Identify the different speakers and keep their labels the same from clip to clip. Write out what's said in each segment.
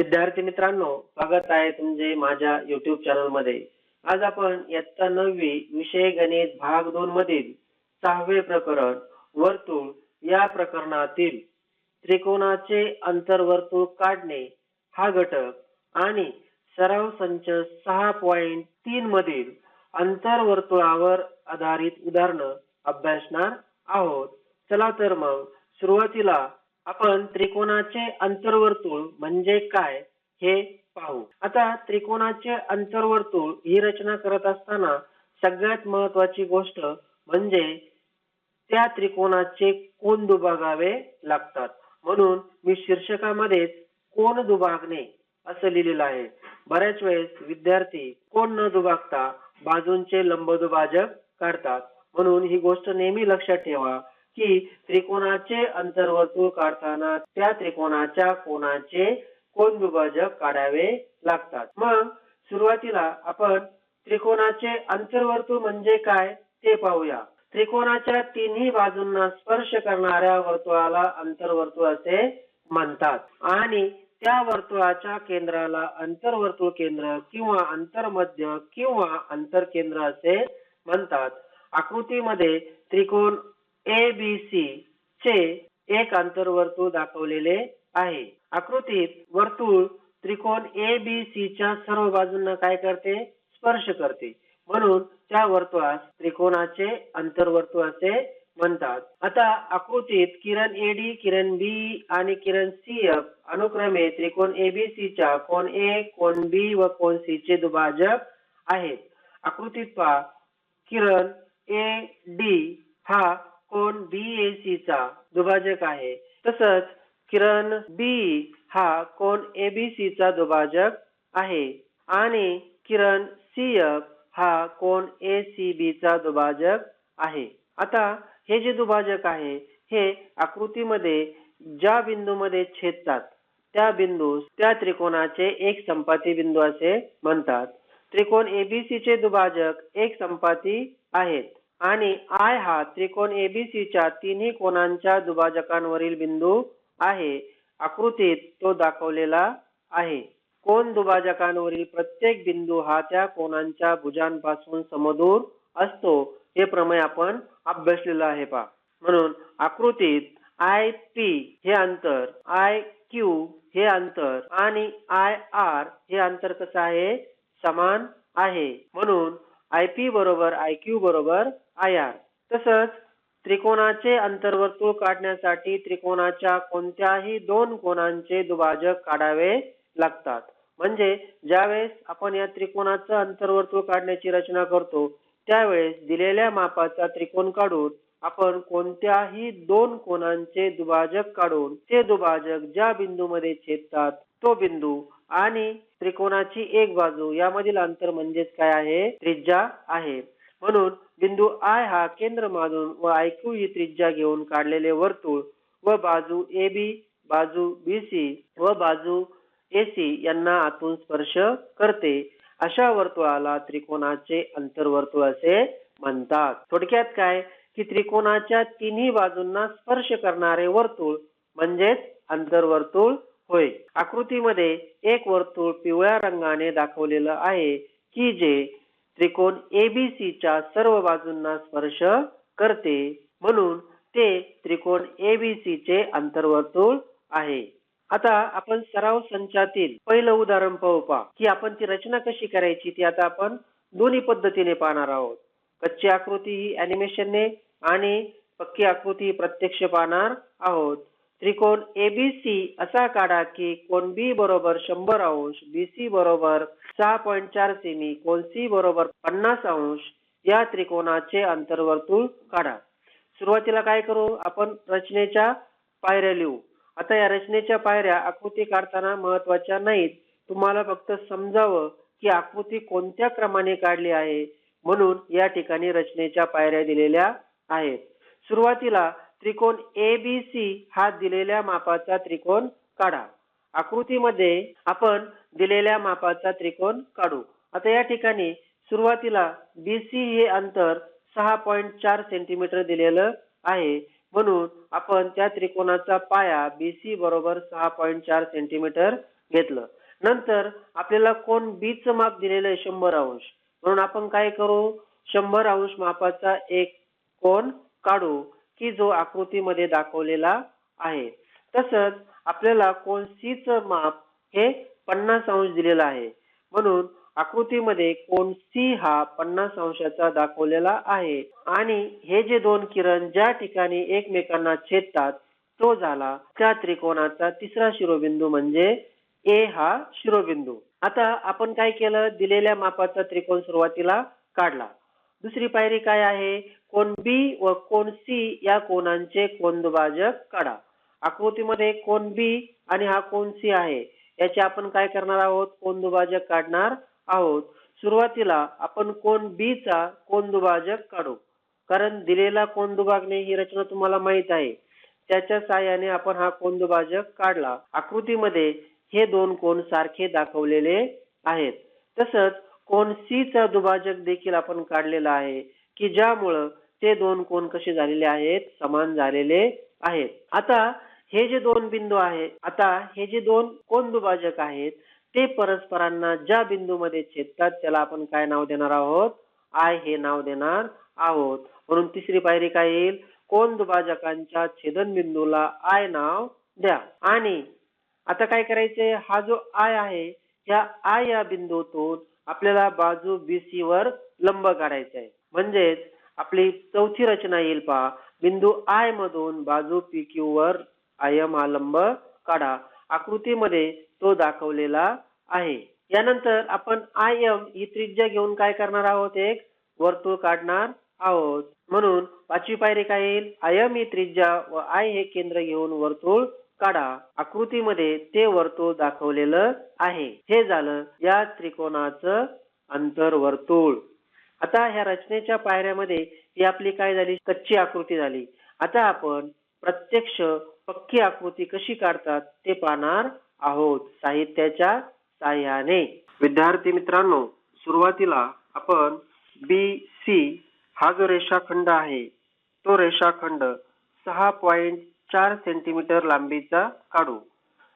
Speaker 1: विद्यार्थी मित्रांनो स्वागत आहे तुमचे माझ्या युट्यूब चॅनलमध्ये. आज आपण इयत्ता नववी विषय गणित भाग दोन मधील सहावे प्रकरण वर्तुळ या प्रकरणातील त्रिकोणाचे अंतर्वर्तुळ काढणे हा घटक आणि सराव संच सहा पॉइंट तीन मधील अंतरवर्तुळावर आधारित उदाहरणं अभ्यासणार आहोत. चला तर मग सुरुवातीला आपण त्रिकोणाचे अंतर्वर्तुळ म्हणजे काय हे पाहू. आता त्रिकोणाचे अंतर्वर्तुळ ही रचना करत असताना सगळ्यात महत्वाची गोष्ट म्हणजे त्या त्रिकोणाचे कोण दुभागावे लागतात. म्हणून मी शीर्षकामध्येच कोण दुभागणे असं लिहिलेलं आहे. बऱ्याच वेळेस विद्यार्थी कोण न दुभागता बाजूंचे लंबदुभाजक काढतात. म्हणून ही गोष्ट नेहमी लक्षात ठेवा. की त्रिकोणाचे अंतर्वर्तुळ काढताना त्या त्रिकोणाच्या कोणाचे कोण विभाजक काढावे लागतात. मग सुरुवातीला आपण त्रिकोणाचे अंतर्वर्तुळ म्हणजे काय ते पाहूया. त्रिकोणाच्या तिन्ही बाजूंना स्पर्श करणाऱ्या वर्तुळाला अंतर्वर्तुळ असे म्हणतात. आणि त्या वर्तुळाच्या केंद्राला अंतर्वर्तुळ केंद्र किंवा अंतर्मध्य किंवा अंतरकेंद्र असे म्हणतात. आकृतीमध्ये त्रिकोण ए बी सी चे एक आंतरवर्तुळ दाखवलेले आहे. आकृतीत वर्तुळ त्रिकोण ए बी सी च्या सर्व बाजूंना काय करते? स्पर्श करते. म्हणून त्या वर्तुळास त्रिकोणाचे अंतर्वर्तुळ असे म्हणतात. आता आकृतीत किरण एडी किरण बी आणि किरण सी एफ अनुक्रमे त्रिकोण एबीसी च्या कोण ए कोण बी व कोण सी चे दुभाजक आहेत. आकृतीत पहा किरण ए डी हा कोण बी चा दुभाजक आहे. तसंच किरण बी हा कोण एबीसी चा दुभाजक आहे. आणि किरण सी एफ हा कोण ए सी बी चा दुभाजक आहे. आता हे जे दुभाजक आहे हे आकृतीमध्ये ज्या बिंदूमध्ये छेदतात त्या बिंदूस त्या त्रिकोणाचे एक संपाती बिंदू असे म्हणतात. त्रिकोण एबीसी चे दुभाजक एक संपाती आहेत. आणि आय हा त्रिकोण एबीसीच्या तिन्ही कोणांच्या दुभाजकांवरील बिंदू आहे. आकृतीत तो दाखवलेला आहे. कोण दुभाजकांवरील प्रत्येक बिंदू हा त्या कोणांच्या भुजांपासून समदूर असतो हे प्रमेय आपण अभ्यासलेलं आहे पा म्हणून आकृतीत आय पी हे अंतर आय क्यू हे अंतर आणि आय आर हे अंतर कसं आहे? समान आहे. म्हणून आय पी बरोबर आय क्यू बरोबर आय आर. तसंच त्रिकोणाचे अंतर्वर्तुळ काढण्यासाठी त्रिकोणाच्या कोणत्याही दोन कोणांचे दुभाजक काढावे लागतात. म्हणजे ज्यावेळेस आपण या त्रिकोणाचं अंतर्वर्तुळ काढण्याची रचना करतो त्यावेळेस दिलेल्या मापाचा त्रिकोण काढून आपण कोणत्याही दोन कोणांचे दुभाजक काढून ते दुभाजक ज्या बिंदूमध्ये छेदतात तो बिंदू आणि त्रिकोणाची एक बाजू. यामधील अंतर म्हणजेच काय आहे? त्रिज्या आहे. म्हणून बिंदू आय हा केंद्र मानून व आयक्यू ही त्रिज्या घेऊन काढलेले वर्तुळ व बाजू ए बी बाजू बी सी व बाजू एसी यांना आतून स्पर्श करते. अशा वर्तुळाला त्रिकोणाचे अंतर्वर्तुळ असे म्हणतात. थोडक्यात काय? की त्रिकोणाच्या तिन्ही बाजूंना स्पर्श करणारे वर्तुळ म्हणजेच आंतरवर्तुळ होय. आकृतीमध्ये एक वर्तुळ पिवळ्या रंगाने दाखवलेलं आहे की जे त्रिकोण एबीसी च्या सर्व बाजूंना स्पर्श करते. म्हणून ते त्रिकोण एबीसी चे अंतर्वर्तुळ आहे. आता आपण सराव संचातील पहिलं उदाहरण पाहू पा की आपण ती रचना कशी करायची ती आता आपण दोन्ही पद्धतीने पाहणार आहोत. कच्ची आकृती ही अॅनिमेशनने आणि पक्की आकृती प्रत्यक्ष पाहणार आहोत. त्रिकोण एबीसी असा काढा की कोण बी बरोबर शंभर अंश बीसी बरोबर सहा पॉईंट चार सेमी कोण सी बरोबर पन्नास अंश या त्रिकोणाचे अंतर्वर्तुळ काढा. सुरुवातीला काय करू आपण? रचनेच्या पायऱ्या लिहू. आता या रचनेच्या पायऱ्या आकृती काढताना महत्त्वाच्या नाहीत. तुम्हाला फक्त समजावं की आकृती कोणत्या क्रमाने काढली आहे? म्हणून या ठिकाणी रचनेच्या पायऱ्या दिलेल्या आहेत. सुरुवातीला त्रिकोण ए बी सी हा दिलेल्या मापाचा त्रिकोण काढा. आकृतीमध्ये आपण दिलेल्या मापाचा त्रिकोण काढू. आता या ठिकाणी सुरुवातीला बी सी हे अंतर सहा पॉईंट चार सेंटीमीटर दिलेलं आहे. म्हणून आपण त्या त्रिकोणाचा पाया बीसी बरोबर सहा पॉईंट चार सेंटीमीटर घेतलं. नंतर आपल्याला कोण बीच माप दिलेलं आहे शंभर अंश. म्हणून आपण काय करू? शंभर अंश मापाचा एक कोण काढू. की जो आकृतीमध्ये दाखवलेला आहे. तसंच आपल्याला कोण सीच माप हे पन्नास अंश दिलेलं आहे. म्हणून आकृतीमध्ये कोण सी हा पन्नास अंशाचा दाखवलेला आहे. आणि हे जे दोन किरण ज्या ठिकाणी एकमेकांना छेदतात तो झाला त्या त्रिकोणाचा तिसरा शिरोबिंदू म्हणजे ए हा शिरोबिंदू. आता आपण काय केलं? दिलेल्या मापाचा त्रिकोण सुरुवातीला काढला. दुसरी पायरी काय आहे? कोण बी व कोण सी या कोणांचे कोनदुभाजक काढा. आकृतीमध्ये कोण बी आणि हा कोण सी आहे याचे आपण काय करणार आहोत? कोनदुभाजक काढणार आहोत. सुरुवातीला आपण कोण बी चा कोनदुभाजक काढू. कारण दिलेला कोनदुभागणे ही रचना तुम्हाला माहीत आहे. त्याच्या साहाय्याने आपण हा कोनदुभाजक काढला. आकृतीमध्ये हे दोन कोण सारखे दाखवलेले आहेत. तसंच कोण सी चा दुभाजक देखील आपण काढलेला आहे की ज्यामुळं ते दोन कोण कसे झालेले आहेत? समान झालेले आहेत. आता हे जे दोन बिंदू आहेत आता हे जे दोन कोण दुभाजक आहेत ते परस्परांना ज्या बिंदूमध्ये छेदतात त्याला आपण काय नाव देणार आहोत? आय हे नाव देणार आहोत. म्हणून तिसरी पायरी काय येईल? कोण दुभाजकांच्या छेदन बिंदूला आय नाव द्या. आणि आता काय करायचे हा जो आय आहे या आय या बिंदूतून आपल्याला बाजू बी सी वर लंब काढायचा आहे. म्हणजेच आपली चौथी रचना येईल पहा. बिंदू आय मधून बाजू पी क्यू वर आयम हा लंब काढा. आकृतीमध्ये तो दाखवलेला आहे. यानंतर आपण आय एम ही त्रिज्या घेऊन काय करणार आहोत एक? वर्तुळ काढणार आहोत. म्हणून पाचवी पायरी काय येईल? आयम ही त्रिज्या व आय हे केंद्र घेऊन वर्तुळ काढा. आकृतीमध्ये ते वर्तुळ दाखवलेलं आहे. हे झालं या त्रिकोणाचं अंतर्वर्तुळ. आता ह्या रचनेच्या पायऱ्यामध्ये ही आपली काय झाली? कच्ची आकृती झाली. आता आपण प्रत्यक्ष पक्की आकृती कशी काढतात ते पाहणार आहोत साहित्याच्या साह्याने. विद्यार्थी मित्रांनो सुरुवातीला आपण बी सी हा जो रेषाखंड आहे तो रेषाखंड सहा पॉइंट चार सेंटीमीटर लांबीचा काढू.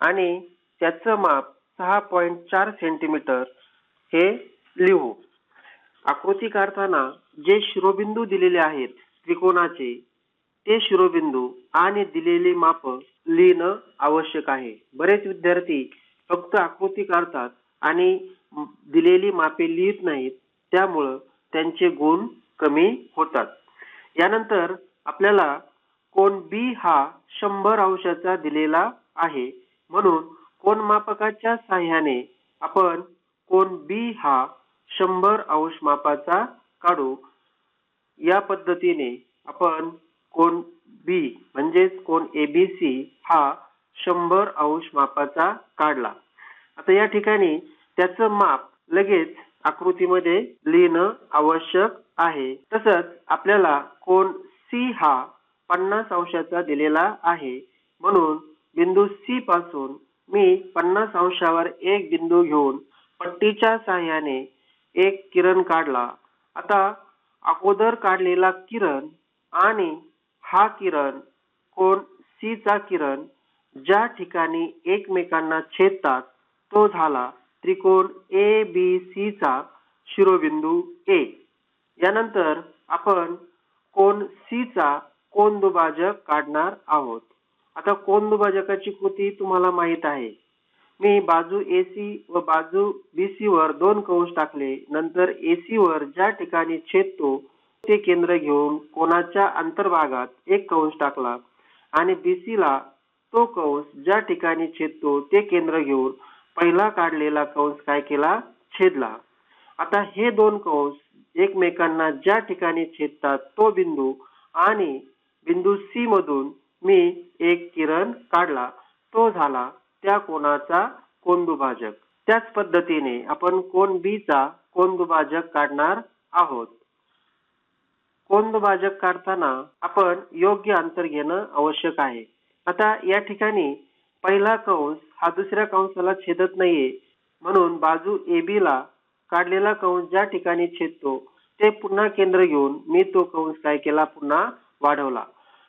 Speaker 1: आणि त्याचं माप सहा पॉईंट चार सेंटीमीटर हे लिहू. आकृती काढताना जे शिरोबिंदू दिलेले आहेत त्रिकोणाचे ते शिरोबिंदू आणि दिलेली माप लिहिणं आवश्यक आहे. बरेच विद्यार्थी फक्त आकृती काढतात आणि दिलेली मापे लिहित नाहीत त्यामुळं त्यांचे गुण कमी होतात. यानंतर आपल्याला कोण बी हा शंभर अंशाचा दिलेला आहे. म्हणून कोण मापकाच्या साह्याने आपण कोण बी हा शंभर अंश मापाचा काढू. या पद्धतीने आपण कोण बी म्हणजेच कोण एबीसी हा शंभर अंश मापाचा काढला. आता या ठिकाणी त्याचं माप लगेच आकृतीमध्ये लिहिणं आवश्यक आहे. तसंच आपल्याला कोण सी हा पन्नास अंशाचा दिलेला आहे. म्हणून बिंदू सी पासून मी पन्नास अंशावर एक बिंदू घेऊन पट्टीच्या साह्याने एक किरण काढला. आता अगोदर काढलेला किरण आणि हा किरण कोण सी चा किरण ज्या ठिकाणी एकमेकांना छेदतात तो झाला त्रिकोण ए बी सी चा शिरोबिंदू ए यानंतर आपण कोण सी चा कोण दुभाजक काढणार आहोत. आता कोण दुभाजकाची कृती तुम्हाला माहीत आहे. मी बाजू AC व बाजू BC वर दोन कंश टाकले. नंतर AC वर ज्या ठिकाणी छेदतो ते केंद्र घेऊन कोणाच्या अंतर्भागात एक कंश टाकला आणि BC ला तो कंस ज्या ठिकाणी छेदतो ते केंद्र घेऊन पहिला काढलेला कंस काय केला? छेदला. आता हे दोन कंस एकमेकांना ज्या ठिकाणी छेदतात तो बिंदू आणि बिंदू सी मधून मी एक किरण काढला. तो झाला त्या कोणाचा कोनदुभाजक त्याच पद्धतीने आपण कोण बी चा कोनदुभाजक काढणार आहोत. कोनदुभाजक काढताना आपण योग्य अंतर घेणं आवश्यक आहे. आता या ठिकाणी पहिला कंस हा दुसऱ्या कंसाला छेदत नाहीये. म्हणून बाजू AB ला काढलेला कंस ज्या ठिकाणी छेदतो ते पुन्हा केंद्र घेऊन मी तो कंस काय केला? पुन्हा वाढवला.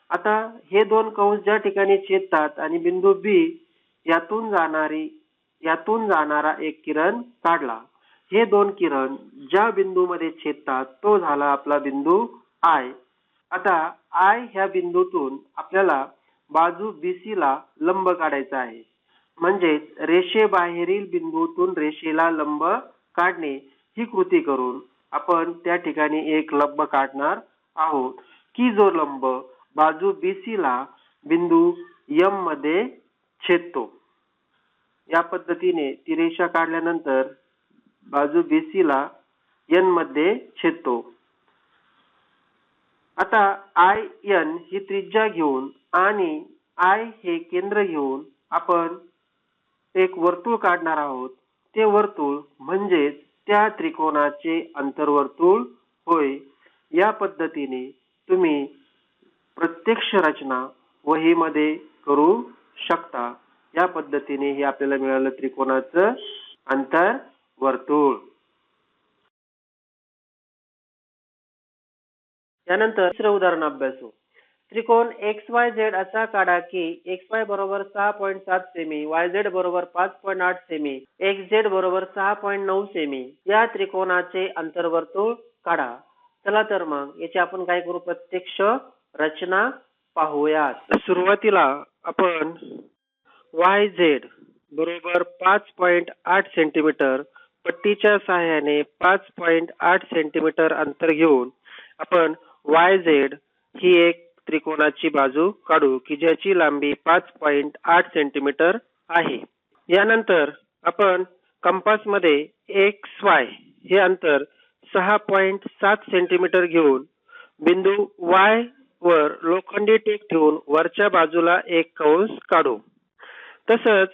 Speaker 1: आता हे दोन कंस ज्या ठिकाणी छेदतात आणि बिंदू बी यातून जाणारी यातून जाणारा एक किरण काढला. हे दोन किरण ज्या बिंदूमध्ये छेदतात तो झाला आपला बिंदू आय आता आय ह्या बिंदूतून आपल्याला बाजू BC ला लंब काढायचा आहे. म्हणजेच रेषेबाहेरील बिंदूतून रेषेला लंब काढणे ही कृती करून आपण त्या ठिकाणी एक लंब काढणार आहोत. की जो लंब बाजू BC ला बिंदू M मध्ये छेदतो. या पद्धतीने ती रेषा काढल्यानंतर बाजू BC ला N मध्ये छेदतो. आता आय एन ही त्रिज्या घेऊन आणि आय हे केंद्र घेऊन आपण एक वर्तुळ काढणार आहोत. ते वर्तुळ म्हणजेच त्या त्रिकोणाचे अंतरवर्तुळ होय. या पद्धतीने तुम्ही प्रत्यक्ष रचना वहीमध्ये करू शकता. या पद्धतीने हे आपल्याला मिळालं त्रिकोणाचं अंतर्वर्तुळ त्यानंतर तिसरं उदाहरण अभ्यासू. त्रिकोण एक्स वाय झेड असा काढा की एक्स वाय बरोबर सहा पॉईंट सात सेमी वाय झेड बरोबर पाच पॉईंट आठ सेमी एक्स झेड बरोबर सहा पॉईंट नऊ सेमी या त्रिकोणाचे अंतर्वर्तुळ काढा. चला तर मग याचे आपण काय करू? प्रत्यक्ष रचना पाहूयात. सुरुवातीला आपण वाय झेड बरोबर पाच पॉईंट आठ सेंटीमीटर पट्टीच्या सहाय्याने पाच पॉईंट आठ सेंटीमीटर अंतर घेऊन आपण वाय झेड ही एक त्रिकोणाची बाजू काढू की ज्याची लांबी पाच पॉईंट आठ सेंटीमीटर आहे. यानंतर आपण कंपासमध्ये एक्स वाय हे अंतर सहा पॉईंट सात सेंटीमीटर घेऊन बिंदू वाय वर लोखंडी टेक ठेवून वरच्या बाजूला एक कंस काढू. तसंच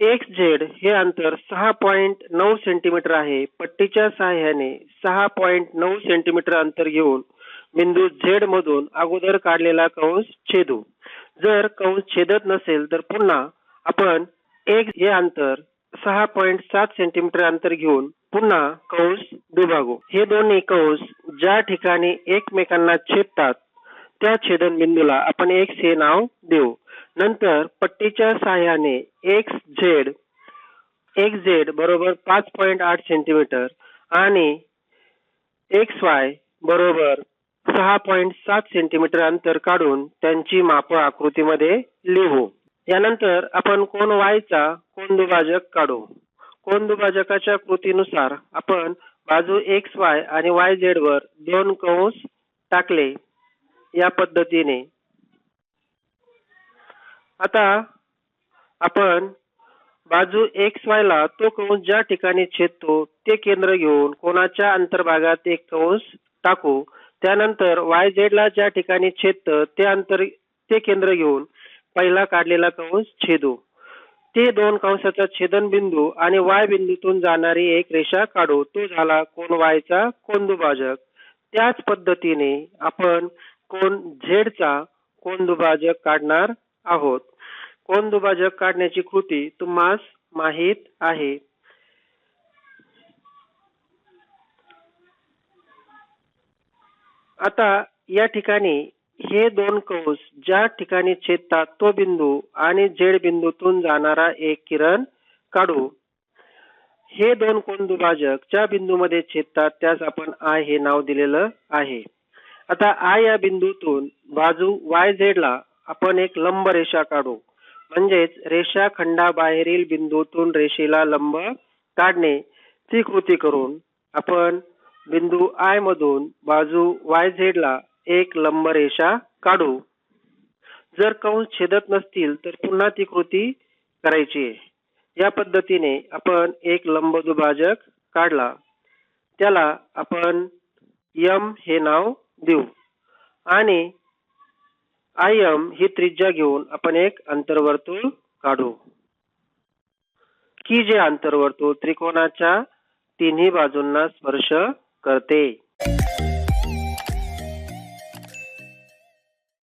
Speaker 1: एक्स झेड हे अंतर सहा पॉईंट नऊ सेंटीमीटर आहे. पट्टीच्या सहाय्याने सहा पॉईंट नऊ सेंटीमीटर अंतर घेऊन बिंदू झेड मधून अगोदर काढलेला कंस छेदू. जर कंस छेदत नसेल तर पुन्हा आपण एक हे अंतर सहा पॉईंट सात सेंटीमीटर अंतर घेऊन पुन्हा कंस दुभागू. हे दोन्ही कंस ज्या ठिकाणी एकमेकांना छेदतात त्या छेदन बिंदूला आपण एक्स हे नाव देऊ. नंतर पट्टीच्या सहाय्याने एक्स झेड एक्स झेड बरोबर पाच पॉईंट आठ सेंटीमीटर आणि एक्स वाय बरोबर सहा पॉईंट सात सेंटीमीटर अंतर काढून त्यांची माप आकृतीमध्ये लिहू. यानंतर आपण कोण वायचा कोण दुभाजक काढू. कोण दुभाजकाच्या कृतीनुसार आपण बाजू एक्स वाय आणि वाय झेड वर दोन कंस टाकले. या पद्धतीने. आता आपण बाजू एक्स वाय ला तो कंस ज्या ठिकाणी छेदतो ते केंद्र घेऊन कोणाच्या अंतर्भागात एक कंस टाकू. त्यानंतर वाय झेड ला ज्या ठिकाणी छेदत ते अंतर ते केंद्र घेऊन पहिला काढलेला कंस छेदू. ते दोन कंसाचा छेदन बिंदू आणि वाय बिंदूतून जाणारी एक रेषा काढू. तो झाला कोण वायचा कोन दुभाजक त्याच पद्धतीने आपण कोन झेडचा कोन दुभाजक काढणार आहोत? कोन दुभाजक काढण्याची कृती तुम्हास माहीत आहे? आता या ठिकाणी हे दोन कौस ज्या ठिकाणी छेदतात तो बिंदू आणि झेड बिंदूतून जाणारा एक किरण काढू. हे दोन कोन दुभाजक ज्या बिंदूमध्ये छेदतात त्यास आपण आय हे नाव दिलेलं आहे. आता आय या बिंदूतून बाजू वाय झेड ला आपण एक लंब रेषा काढू. म्हणजेच रेषा खंडाबाहेरील बिंदूतून रेषेला लंब काढणे. ती कृती करून आपण बिंदू आय मधून बाजू वाय झेड ला एक लंब रेषा काढू. जर कंस छेदत नसतील तर पुन्हा ती कृती करायची आहे. या पद्धतीने आपण एक लंब दुभाजक काढला. त्याला आपण यम हे नाव देऊ. आणि आय एम ही त्रिज्या घेऊन आपण एक अंतर्वर्तुळ काढू. की जे अंतर्वर्तुळ त्रिकोणाच्या तिन्ही बाजूंना स्पर्श करते?